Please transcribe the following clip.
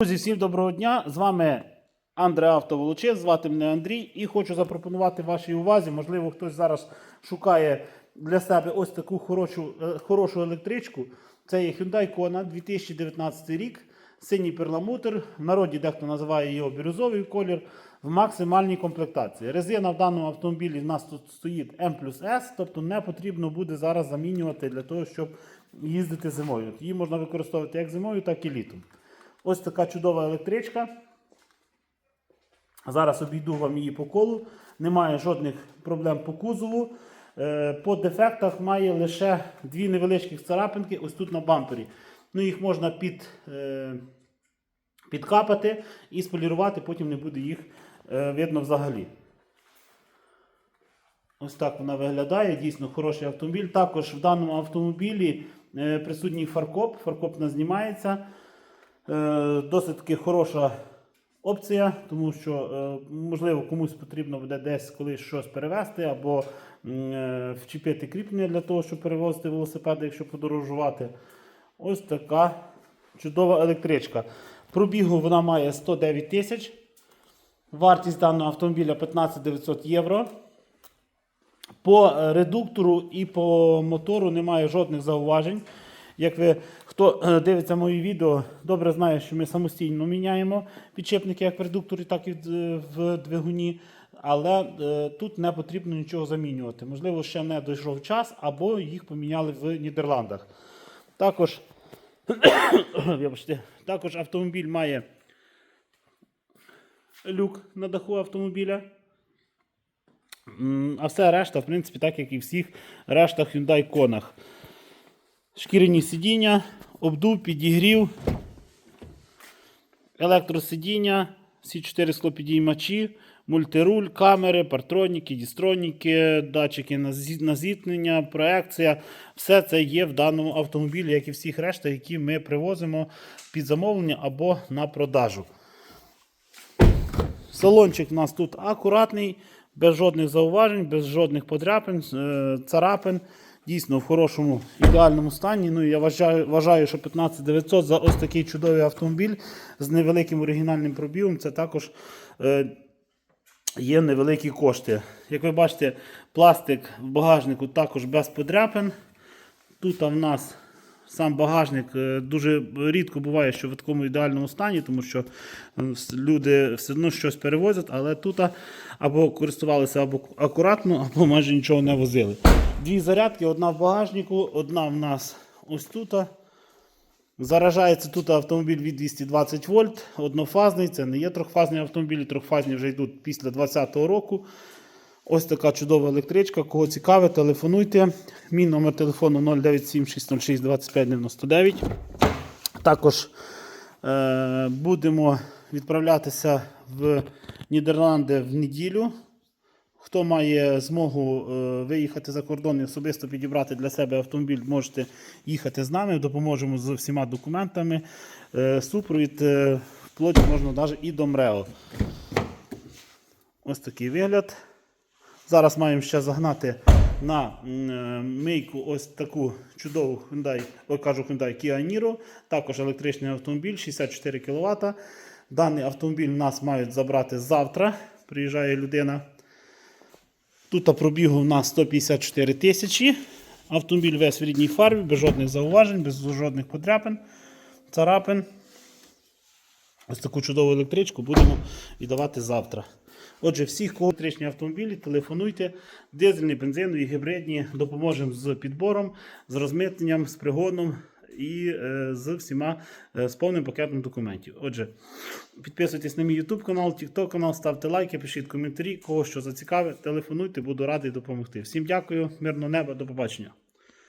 Друзі, всім доброго дня! З вами Андре Автоволоче, звати мене Андрій і хочу запропонувати вашій увазі. Можливо, хтось зараз шукає для себе ось таку хорошу, е, хорошу електричку. Це є Hyundai Kona 2019 рік, синій перламутр. В народі дехто називає його бірюзовий колір в максимальній комплектації. Резина в даному автомобілі в нас тут стоїть M плюс S, тобто не потрібно буде зараз замінювати для того, щоб їздити зимою. Її можна використовувати як зимою, так і літом. Ось така чудова електричка. Зараз обійду вам її по колу. Немає жодних проблем по кузову. Е, По дефектах має лише дві невеличкі царапинки ось тут на бампері. Ну, їх можна під, е, підкапати і сполірувати, потім не буде їх е, видно взагалі. Ось так вона виглядає. Дійсно хороший автомобіль. Також в даному автомобілі присутній фаркоп. Фаркоп знімається. Е, Досить таки хороша опція, тому що, е, можливо, комусь потрібно буде десь колись щось перевезти або е, вчепити кріплення для того, щоб перевозити велосипеди, якщо подорожувати. Ось така чудова електричка. Пробігу вона має 109 тисяч. Вартість даного автомобіля 15 900 євро. По редуктору і по мотору немає жодних зауважень. Як ви хто е, дивиться мої відео, добре знає, що ми самостійно міняємо підшипники як в редукторі, так і в двигуні. Але е, тут не потрібно нічого замінювати. Можливо, ще не дійшов час, або їх поміняли в Нідерландах. Також, також автомобіль має люк на даху автомобіля. А все решта, в принципі, так як і всіх рештах Hyundai Конах. Шкіряні сидіння, обдув, підігрів, електросидіння, всі 4 склопідіймачі, мультируль, камери, партроніки, дістроніки, датчики на зіткнення, проекція. Все це є в даному автомобілі, як і всіх решта, які ми привозимо під замовлення або на продажу. Салончик у нас тут акуратний, без жодних зауважень, без жодних подряпин, е, царапин. Дійсно в хорошому ідеальному стані. Ну я вважаю, вважаю, що 15900 за ось такий чудовий автомобіль з невеликим оригінальним пробігом. Це також е, є невеликі кошти. Як ви бачите, пластик в багажнику також без подряпин. Тут в нас сам багажник е, дуже рідко буває, що в такому ідеальному стані, тому що е, люди все одно щось перевозять, але тут або користувалися або акуратно, або майже нічого не возили. Дві зарядки, одна в багажнику, одна в нас ось тут. Заражається тут автомобіль від 220 вольт, однофазний, це не є трьохфазний автомобіль, трьохфазні вже йдуть після 2020 року. Ось така чудова електричка. Кого цікавить, телефонуйте. Мій номер телефону 097 606 2599. Також е, будемо відправлятися в Нідерланди в неділю. Хто має змогу е, виїхати за кордон і особисто підібрати для себе автомобіль, можете їхати з нами, допоможемо з всіма документами. Е, супровід е, вплоть можна навіть і до МРЕО. Ось такий вигляд. Зараз маємо ще загнати на е, мийку ось таку чудову Hyundai, ой, кажу Hyundai Kia Niro, також електричний автомобіль 64 кВт. Даний автомобіль нас мають забрати завтра. Приїжджає людина. Тут пробігу у нас 154 тисячі. Автомобіль весь в рідній фарбі, без жодних зауважень, без жодних подряпин, царапин. Ось таку чудову електричку будемо віддавати завтра. Отже, всіх кого електричні автомобілі, телефонуйте, дизельні, бензинові, гібридні, допоможемо з підбором, з розмитненням, з пригоном і е, з всіма е, з повним пакетом документів. Отже, підписуйтесь на мій YouTube канал, TikTok канал, ставте лайки, пишіть коментарі, кого що зацікавить, телефонуйте, буду радий допомогти. Всім дякую, мирного неба, до побачення.